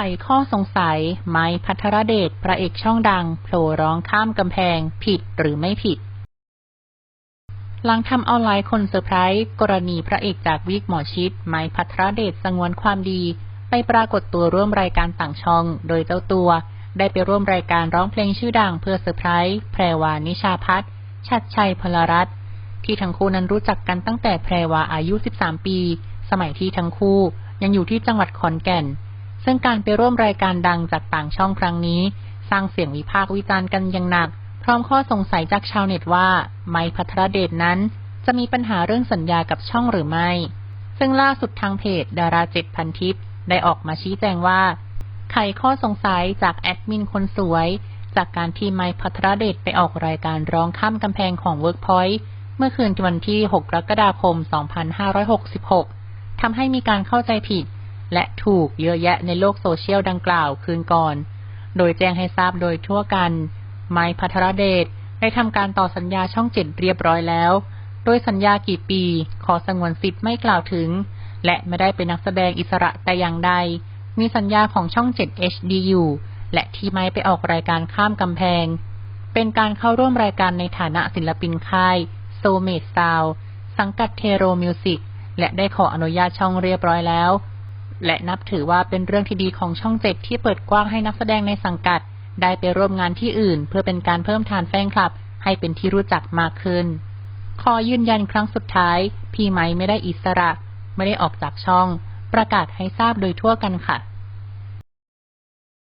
ไขข้อสงสัย ไม้พัทรเดชพระเอกช่องดังโผล่ร้องข้ามกำแพง ผิดหรือไม่ผิด หลังทำเอาไลน์คนเซอร์ไพรส์กรณีพระเอกจากวิกหมอชิด ไม้พัทรเดชสงวนความดี ไปปรากฏตัวร่วมรายการต่างช่อง โดยเจ้าตัว ได้ไปร่วมรายการร้องเพลงชื่อดังเพื่อเซอร์ไพรส์แพรวานิชาพัฒน์ชัดชัยพลรัตน์ที่ทั้งคู่นั้นรู้จักกันตั้งแต่แพรวาอายุ 13 ปี สมัยที่ทั้งคู่ยังอยู่ที่จังหวัดขอนแก่น ซึ่งการไปร่วมรายการดังจากต่างช่องครั้งนี้ สร้างเสียงวิพากษ์วิจารณ์กันอย่างหนัก พร้อมข้อสงสัยจากชาวเน็ตว่า ไมพัทรเดชนั้น จะมีปัญหาเรื่องสัญญากับช่องหรือไม่ ซึ่งล่าสุดทางเพจดาราเจ็ดพันทิปได้ออกมาชี้แจงว่าไขข้อสงสัยจากแอดมินคนสวย จากการที่ไมพัทรเดชไปออกรายการร้องข้ามกำแพงของ Workpoint เมื่อคืนวันที่ 6 กรกฎาคม 2566 ทำให้มีการเข้าใจผิด และถูกเยอะแยะในโลกโซเชียลดังกล่าวคืนก่อน โดยแจ้งให้ทราบโดยทั่วกัน ไม้พัทรเดชได้ทำการต่อสัญญาช่องเจ็ดเรียบร้อยแล้ว โดยสัญญากี่ปี ขอสงวนสิทธิ์ไม่กล่าวถึง และไม่ได้เป็นนักแสดงอิสระแต่อย่างใด มีสัญญาของช่อง7 HD อยู่และที่ไม่ไปออกรายการข้ามกำแพง เป็นการเข้าร่วมรายการในฐานะศิลปินค่ายโซเมดซาวสังกัดเทโรมิวสิกและได้ขออนุญาตช่องเรียบร้อยแล้ว และนับถือว่าเป็นเรื่องที่ดีของช่องเจ็ดที่เปิดกว้างให้นักแสดงในสังกัด ได้ไปร่วมงานที่อื่น เพื่อเป็นการเพิ่มฐานแฟนคลับ ให้เป็นที่รู้จักมากขึ้น ขอยืนยันครั้งสุดท้าย พี่ไม้ไม่ได้อิสระ ไม่ได้ออกจากช่อง ประกาศให้ทราบโดยทั่วกันค่ะ